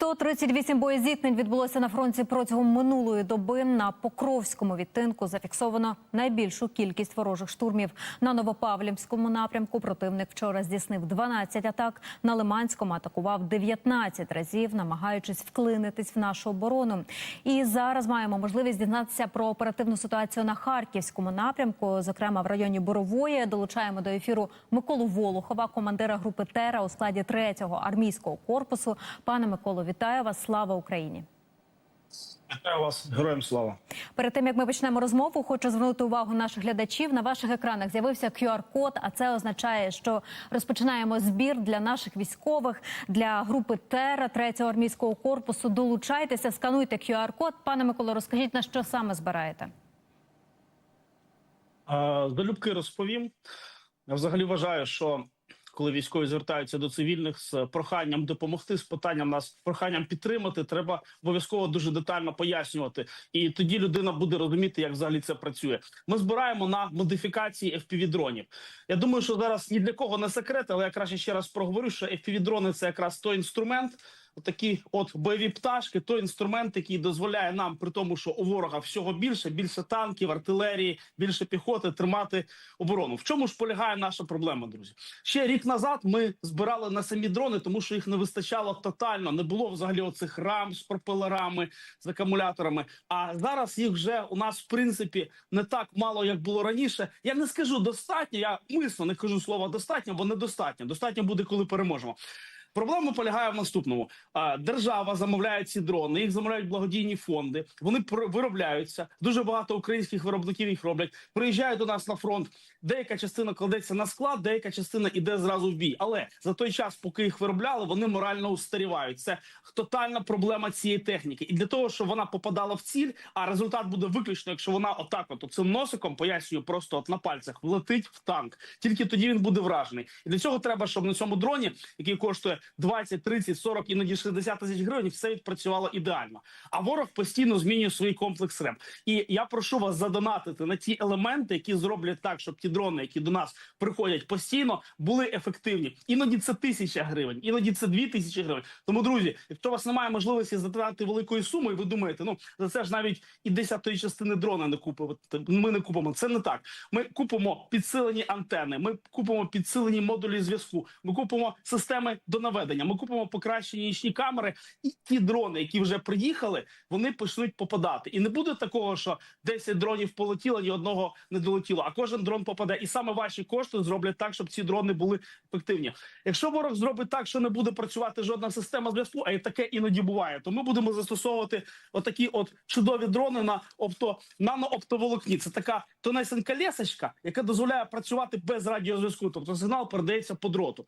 138 боєзіткнень відбулося на фронті протягом минулої доби. На Покровському відтинку зафіксовано найбільшу кількість ворожих штурмів. На Новопавлівському напрямку противник вчора здійснив 12 атак. На Лиманському атакував 19 разів, намагаючись вклинитись в нашу оборону. І зараз маємо можливість дізнатися про оперативну ситуацію на Харківському напрямку, зокрема в районі Борової. Долучаємо до ефіру Миколу Волохова, командира групи Тера у складі 3-го армійського корпусу. Пане Миколо, вітаю вас! Слава Україні! Вітаю вас, героям слава. Перед тим як ми почнемо розмову, хочу звернути увагу наших глядачів. На ваших екранах з'явився QR-код, а це означає, що розпочинаємо збір для наших військових для групи Тера 3-го армійського корпусу. Долучайтеся, скануйте QR-код. Пане Миколо, розкажіть на що саме збираєте? А, Залюбки розповім. Я взагалі вважаю, що коли військові звертаються до цивільних з проханням допомогти, з питанням нас проханням підтримати, треба обов'язково дуже детально пояснювати. І тоді людина буде розуміти, як взагалі це працює. Ми збираємо на модифікації fpv дронів. Я думаю, що зараз ні для кого не секрет, але я краще ще раз проговорю, що fpv дрони це якраз той інструмент. Такі от бойові пташки, той інструмент, який дозволяє нам, при тому, що у ворога всього більше, більше танків, артилерії, більше піхоти, тримати оборону. В чому ж полягає наша проблема, друзі? Ще рік назад ми збирали на самі дрони, тому що їх не вистачало тотально. Не було взагалі оцих рам з пропелерами, з акумуляторами. А зараз їх вже у нас в принципі не так мало, як було раніше. Я не скажу достатньо. Я мисно не кажу слова достатньо, бо недостатньо. Достатньо буде, коли переможемо. Проблема полягає в наступному: держава замовляє ці дрони, їх замовляють благодійні фонди. Вони виробляються. Дуже багато українських виробників їх роблять. Приїжджають до нас на фронт. Деяка частина кладеться на склад, деяка частина іде зразу в бій. Але за той час, поки їх виробляли, вони морально устарівають. Це тотальна проблема цієї техніки. І для того, щоб вона попадала в ціль, а результат буде виключно, якщо вона отак, от цим носиком пояснюю, просто от на пальцях влетить в танк. Тільки тоді він буде вражений. І для цього треба, щоб на цьому дроні, який коштує 20, 30, 40, іноді 60 тисяч гривень, все відпрацювало ідеально. А ворог постійно змінює свій комплекс РЕМ. І я прошу вас задонатити на ті елементи, які зроблять так, щоб ті дрони, які до нас приходять постійно, були ефективні. Іноді це тисяча гривень, іноді це дві тисячі гривень. Тому, друзі, якщо у вас немає можливості затратити великої суми, і ви думаєте, ну за це ж навіть і десятої частини дрона не купимо. Ми не купимо. Це не так. Ми купимо підсилені антени, ми купимо підсилені модулі зв'язку. Ми купимо системи до наведення. Ми купимо покращені нічні камери, і ті дрони, які вже приїхали, вони почнуть попадати. І не буде такого, що 10 дронів полетіло, ні одного не долетіло. А кожен дрон попаде. І саме ваші кошти зроблять так, щоб ці дрони були ефективні. Якщо ворог зробить так, що не буде працювати жодна система зв'язку, а і таке іноді буває, то ми будемо застосовувати отакі от чудові дрони на опто нанооптоволокні. Це така тонесенька лесочка, яка дозволяє працювати без радіозв'язку. Тобто сигнал передається по дроту.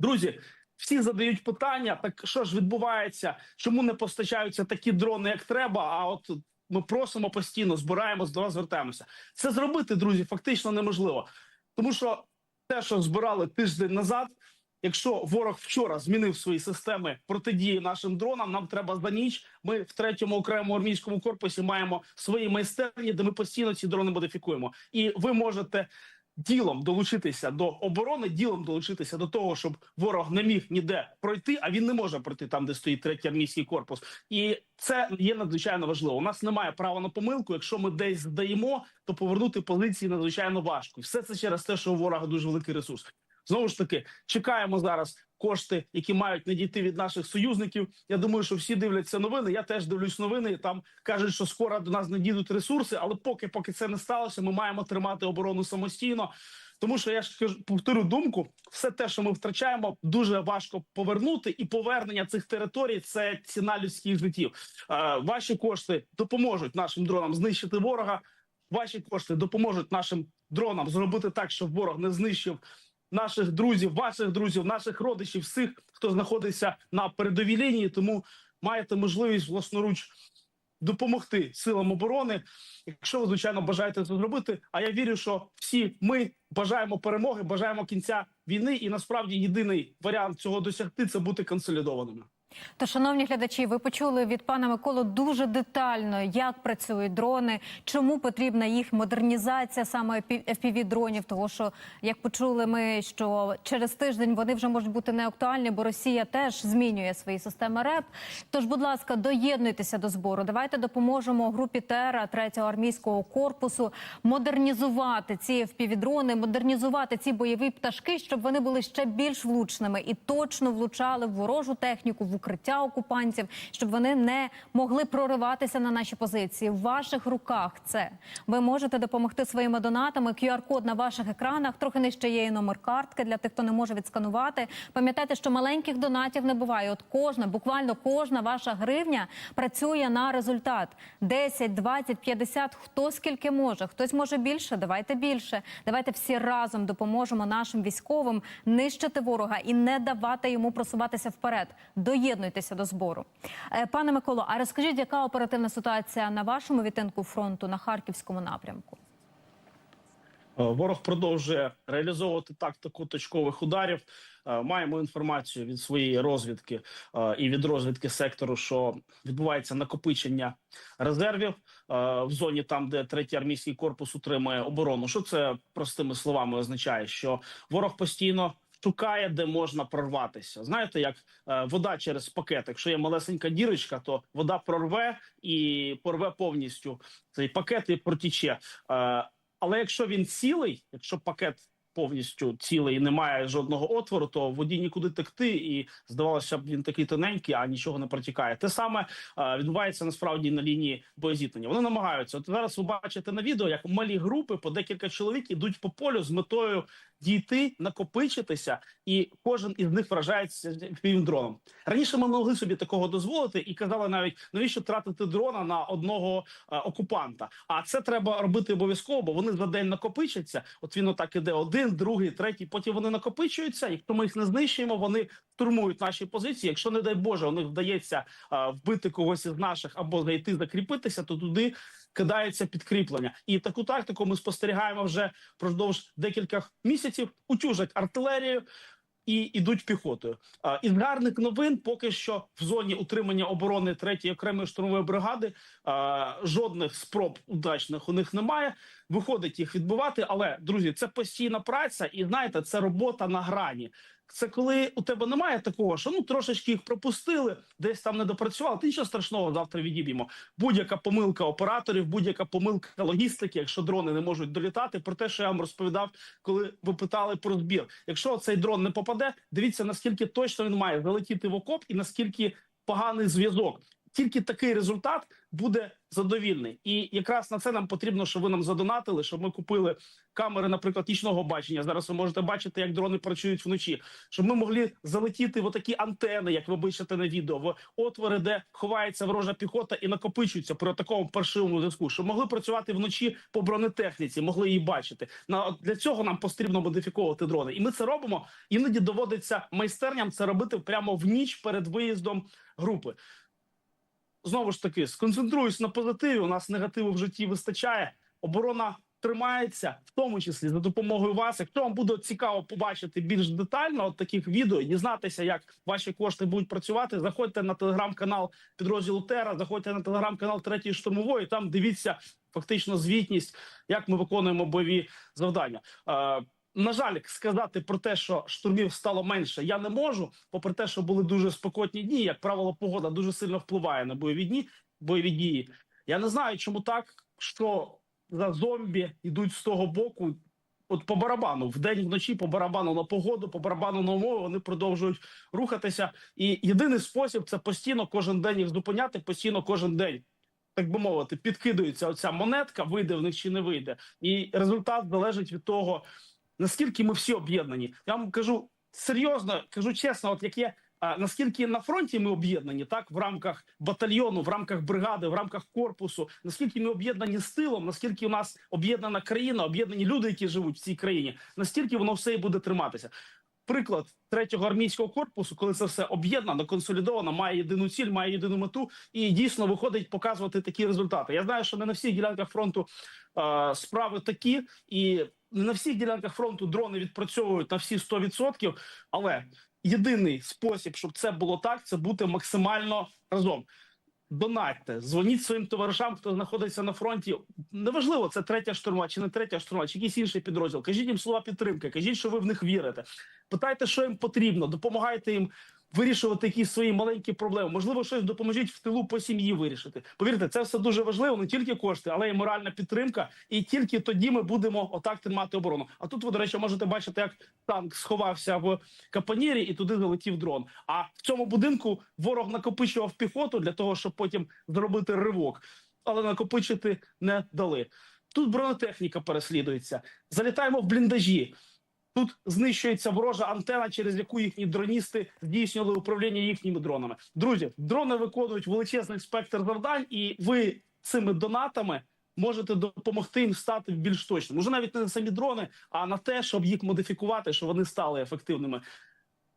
Друзі, всі задають питання: так що ж відбувається? Чому не постачаються такі дрони, як треба? А от ми просимо постійно, збираємо до вас звертаємося. Це зробити, друзі, фактично неможливо, тому що те, що збирали тиждень назад. Якщо ворог вчора змінив свої системи протидії нашим дронам, нам треба за ніч. Ми в третьому окремому армійському корпусі маємо свої майстерні, де ми постійно ці дрони модифікуємо. І ви можете ділом долучитися до оборони, ділом долучитися до того, щоб ворог не міг ніде пройти, а він не може пройти там, де стоїть третій армійський корпус. І це є надзвичайно важливо. У нас немає права на помилку. Якщо ми десь здаємо, то повернути позиції надзвичайно важко. І Все це через те, що у ворога дуже великий ресурс. Знову ж таки, чекаємо зараз кошти, які мають надійти від наших союзників. Я думаю, що всі дивляться новини. Я теж дивлюсь новини. Там кажуть, що скоро до нас надійдуть ресурси, але поки поки це не сталося, ми маємо тримати оборону самостійно. Тому що я ж кажу, повторю думку, все те, що ми втрачаємо, дуже важко повернути, і повернення цих територій це ціна людських життів. Е, ваші кошти допоможуть нашим дронам знищити ворога. Ваші кошти допоможуть нашим дронам зробити так, щоб ворог не знищив наших друзів, ваших друзів, наших родичів, всіх, хто знаходиться на передовій лінії. Тому маєте можливість власноруч допомогти силам оборони, якщо ви звичайно бажаєте це зробити. А я вірю, що всі ми бажаємо перемоги, бажаємо кінця війни, і насправді єдиний варіант цього досягти це бути консолідованими. То, шановні глядачі, ви почули від пана Миколу дуже детально, як працюють дрони, чому потрібна їх модернізація саме fpv дронів. Того що, як почули ми, що через тиждень вони вже можуть бути неактуальні, бо Росія теж змінює свої системи РЕП. Тож, будь ласка, доєднуйтеся до збору. Давайте допоможемо групі Тера 3-го армійського корпусу модернізувати ці fpv дрони, модернізувати ці бойові пташки, щоб вони були ще більш влучними і точно влучали в ворожу техніку, в укриття окупантів, щоб вони не могли прориватися на наші позиції. В ваших руках це ви можете допомогти своїми донатами. QR-код на ваших екранах. Трохи нижче є і номер картки для тих, хто не може відсканувати. Пам'ятайте, що маленьких донатів не буває. От кожна, буквально кожна ваша гривня працює на результат. 10, 20, 50, хто скільки може. Хтось може більше. Давайте більше. Давайте всі разом допоможемо нашим військовим нищити ворога і не давати йому просуватися вперед. Доєднуйтеся до збору. Е, Пане Миколо, а розкажіть, яка оперативна ситуація на вашому відтинку фронту на харківському напрямку? Е, Ворог продовжує реалізовувати тактику точкових ударів. Е, Маємо інформацію від своєї розвідки і від розвідки сектору, що відбувається накопичення резервів в зоні, там де третій армійський корпус утримує оборону. Що це простими словами означає? Що ворог постійно шукає, де можна прорватися. Знаєте, як е, вода через пакет. Якщо є малесенька дірочка, то вода прорве і порве повністю цей пакет і протіче. Е, але якщо він цілий, якщо пакет повністю цілий і немає жодного отвору, то воді нікуди текти, і здавалося б, він такий тоненький, а нічого не протікає. Те саме е, відбувається насправді на лінії боєзіткнення. Вони намагаються. От зараз ви бачите на відео, як малі групи по декілька чоловік ідуть по полю з метою дійти, накопичитися, і кожен із них вражається своїм дроном. Раніше ми могли собі такого дозволити і казали навіть навіщо тратити дрона на одного е, окупанта. А це треба робити обов'язково, бо вони за день накопичаться. От він отак іде один, другий, третій. Потім вони накопичуються. Якщо ми їх не знищуємо, вони штурмують наші позиції. Якщо не дай Боже, у них вдається а, вбити когось із наших або зайти закріпитися, то туди кидається підкріплення. І таку тактику ми спостерігаємо вже впродовж декількох місяців. Утюжать артилерію. І йдуть піхотою. Із гарних новин поки що в зоні утримання оборони третьої окремої штурмової бригади жодних спроб удачних у них немає. Виходить їх відбивати. Але друзі, це постійна праця, і знаєте, це робота на грані. Це коли у тебе немає такого, що ну трошечки їх пропустили, десь там не допрацювали. Ти нічого страшного завтра відіб'ємо. Будь-яка помилка операторів, будь-яка помилка логістики, якщо дрони не можуть долітати. Про те, що я вам розповідав, коли ви питали про збір. Якщо цей дрон не попаде, дивіться наскільки точно він має залетіти в окоп і наскільки поганий зв'язок. Тільки такий результат буде задовільний, і якраз на це нам потрібно, щоб ви нам задонатили, щоб ми купили камери, наприклад, нічного бачення. Зараз ви можете бачити, як дрони працюють вночі, щоб ми могли залетіти в отакі антени, як ви бачите на відео, в отвори, де ховається ворожа піхота і накопичується при такому паршивому зв'язку. Щоб могли працювати вночі по бронетехніці, могли її бачити. На для цього нам потрібно модифіковувати дрони, і ми це робимо. Іноді доводиться майстерням це робити прямо в ніч перед виїздом групи. Знову ж таки, сконцентруюсь на позитиві. У нас негативу в житті вистачає. Оборона тримається, в тому числі за допомогою вас. Якщо вам буде цікаво побачити більш детально от таких відео, дізнатися, як ваші кошти будуть працювати. Заходьте на телеграм-канал підрозділу Тера, заходьте на телеграм-канал третьої штурмової. Там дивіться фактично звітність, як ми виконуємо бойові завдання. На жаль, сказати про те, що штурмів стало менше, я не можу. Попри те, що були дуже спекотні дні, як правило, погода дуже сильно впливає на бойові дні, бойові дії. Я не знаю, чому так, що за зомбі йдуть з того боку. От по барабану вдень вночі, по барабану на погоду, по барабану на умови вони продовжують рухатися. І єдиний спосіб це постійно кожен день їх зупиняти, постійно кожен день. Так би мовити, підкидується оця монетка, вийде в них чи не вийде, і результат залежить від того, наскільки ми всі об'єднані. Я вам кажу серйозно, кажу чесно, от як є. А наскільки на фронті ми об'єднані, так в рамках батальйону, в рамках бригади, в рамках корпусу, наскільки ми об'єднані з тилом, наскільки у нас об'єднана країна, об'єднані люди, які живуть в цій країні, настільки воно все і буде триматися. Приклад третього армійського корпусу, коли це все об'єднано, консолідовано, має єдину ціль, має єдину мету, і дійсно виходить показувати такі результати. Я знаю, що не на всіх ділянках фронту е, справи такі, і на всіх ділянках фронту дрони відпрацьовують на всі 100%, але єдиний спосіб, щоб це було так, це бути максимально разом. Донатьте, дзвоніть своїм товаришам, хто знаходиться на фронті. Неважливо, це третя штурма чи не третя штурма, чи якийсь інший підрозділ. Кажіть їм слова підтримки, кажіть, що ви в них вірите. Питайте, що їм потрібно, допомагайте їм вирішувати якісь свої маленькі проблеми. Можливо, щось допоможіть в тилу по сім'ї вирішити. Повірте, це все дуже важливо, не тільки кошти, але й моральна підтримка. І тільки тоді ми будемо отак тримати оборону. А тут ви, до речі, можете бачити, як танк сховався в капонірі, і туди залетів дрон. А в цьому будинку ворог накопичував піхоту для того, щоб потім зробити ривок, але накопичити не дали. Тут бронетехніка переслідується. Залітаємо в бліндажі. Тут знищується ворожа антена, через яку їхні дроністи здійснювали управління їхніми дронами. Друзі, дрони виконують величезний спектр завдань, і ви цими донатами можете допомогти їм стати більш точним. Може, навіть не на самі дрони, а на те, щоб їх модифікувати, щоб вони стали ефективними.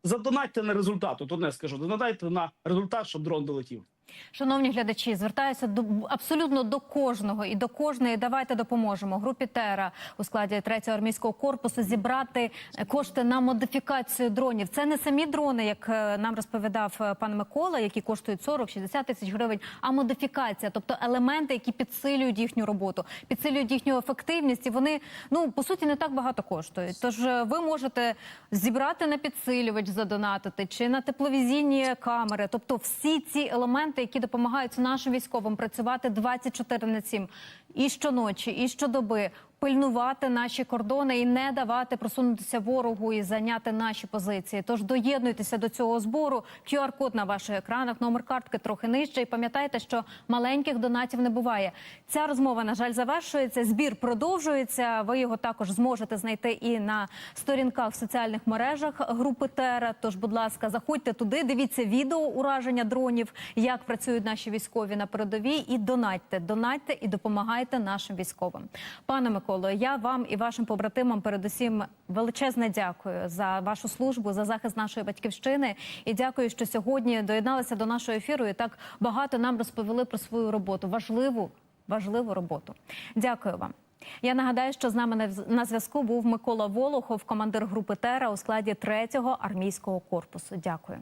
Задонатьте на результат. Тут не скажу. Донатьте на результат, щоб дрон долетів. Шановні глядачі, звертаюся до абсолютно до кожного і до кожної. Давайте допоможемо групі Тера у складі 3-го армійського корпусу зібрати е, кошти на модифікацію дронів. Це не самі дрони, як е, нам розповідав е, пан Микола, які коштують 40-60 тисяч гривень, а модифікація, тобто елементи, які підсилюють їхню роботу, підсилюють їхню ефективність. І вони ну по суті не так багато коштують. Тож ви можете зібрати на підсилювач, задонатити чи на тепловізійні камери, тобто всі ці елементи, які допомагають нашим військовим працювати 24 на 7 і щоночі, і щодоби. Пильнувати наші кордони і не давати просунутися ворогу і зайняти наші позиції. Тож доєднуйтеся до цього збору. QR-код на ваших екранах, номер картки трохи нижче. І пам'ятайте, що маленьких донатів не буває. Ця розмова, на жаль, завершується. Збір продовжується. Ви його також зможете знайти і на сторінках в соціальних мережах групи Тера. Тож, будь ласка, заходьте туди, дивіться відео ураження дронів, як працюють наші військові на передовій, і донатьте, донатьте і допомагайте нашим військовим. Пане Миколо, я вам і вашим побратимам передусім величезне дякую за вашу службу, за захист нашої батьківщини. І дякую, що сьогодні доєдналися до нашого ефіру і так багато нам розповіли про свою роботу. Важливу, важливу роботу. Дякую вам. Я нагадаю, що з нами на зв'язку був Микола Волохов, командир групи Тера у складі 3-го армійського корпусу. Дякую.